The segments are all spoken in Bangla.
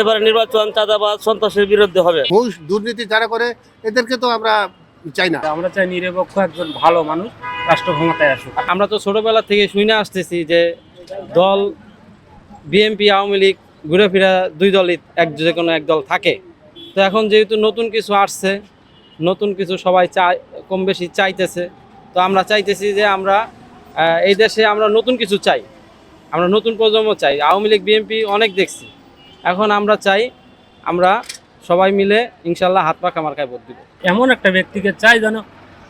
এবারে নির্বাচন চাঁদাবাদ সন্ত্রাসের বিরুদ্ধে হবে। ঘুষ দুর্নীতি যারা করে এদেরকে তো আমরা চাই না। আমরা চাই নিরপেক্ষ একজন ভালো মানুষ রাষ্ট্র ক্ষমতায় আসুক। আমরা তো ছোটবেলা থেকে শুনে আসতেছি যে দল বিএনপি আওয়ামী লীগ ঘুরে ফিরা দুই দলই এক যে কোনো এক দল থাকে। তো এখন যেহেতু নতুন কিছু আসছে নতুন কিছু সবাই চাই কম বেশি চাইতেছে তো আমরা চাইতেছি যে আমরা এই দেশে আমরা নতুন কিছু চাই। আমরা নতুন প্রজন্ম চাই। আওয়ামী লীগ বিএনপি অনেক দেখছি। এখন আমরা চাই আমরা সবাই মিলে ইনশাল্লাহ হাত পাখা মার্কায় ভোট দিব। এমন একটা ব্যক্তিকে চাই যেন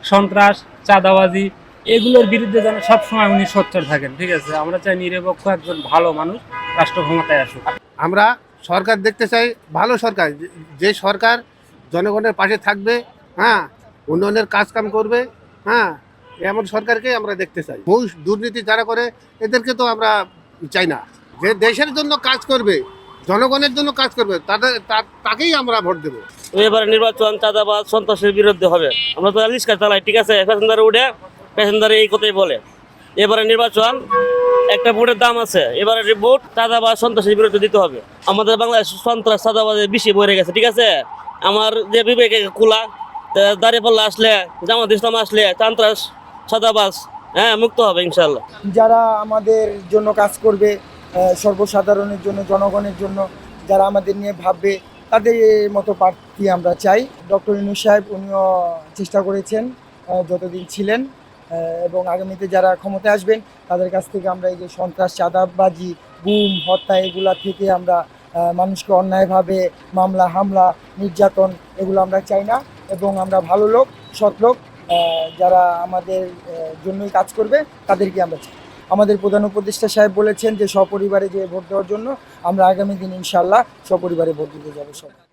সন্ত্রাস চাঁদাবাজি এগুলোর বিরুদ্ধে যেন সবসময় উনি সোচ্চার থাকেন ঠিক আছে? আমরা চাই নিরপেক্ষ একজন ভালো মানুষ রাষ্ট্র ক্ষমতায় আসুক। আমরা সরকার দেখতে চাই ভালো সরকার যে- সরকার জনগণের পাশে থাকবে হ্যাঁ উন্নয়নের কাজ কাম করবে হ্যাঁ এমন সরকারকে আমরা দেখতে চাই। ঘুষ দুর্নীতি যারা করে এদেরকে তো আমরা চাই না। যে দেশের জন্য কাজ করবে জনগণের জন্য কাজ করবে তাদের তাকেই আমরা ভোট দেবো। এবারে নির্বাচন চাঁদাবাদ সন্ত্রাসের বিরুদ্ধে হবে। আমরা তো রিক্সা চালাই ঠিক আছে? প্যাসেঞ্জার উঠে প্যাসেঞ্জার এই কথাই বলে। এবারে নির্বাচন একটা ভোটের দাম আছে। এবারে ভোট চাঁদাবাদ সন্ত্রাসের বিরুদ্ধে দিতে হবে। আমাদের বাংলাদেশ সন্ত্রাস চাঁদাবাদে বেশি বেড়ে গেছে ঠিক আছে? আমার যে বিবেকে খোলা দাঁড়িয়ে পাল্লা আসলে জামাত ইসলাম আসলে সন্ত্রাস চাঁদাবাজ হ্যাঁ মুক্ত হবে ইনশাল্লাহ যারা আমাদের জন্য কাজ করবে সর্বসাধারণের জন্য, জনগণের জন্য যারা আমাদের নিয়ে ভাববে, তাদের মতো প্রার্থী আমরা চাই। ডক্টর ইনু সাহেব, উনিও চেষ্টা করেছেন যতদিন ছিলেন এবং আগামীতে যারা ক্ষমতায় আসবেন, তাদের কাছ থেকে আমরা এই যে সন্ত্রাস, চাঁদাবাজি, গুম, হত্যা, এগুলা থেকে আমরা মানুষকে অন্যায়ভাবে মামলা, হামলা, নির্যাতন, এগুলো আমরা চাই না। এবং আমরা ভালো লোক, সৎ লোক যারা আমাদের জন্যই কাজ করবে, তাদেরকে আমরা চাই। আমাদের প্রধান উপদেষ্টা সাহেব বলেছেন যে সপরিবারে যে ভোট দেওয়ার জন্য আমরা আগামী দিন ইনশাল্লাহ সপরিবারে ভোট দিতে যাব সবাই।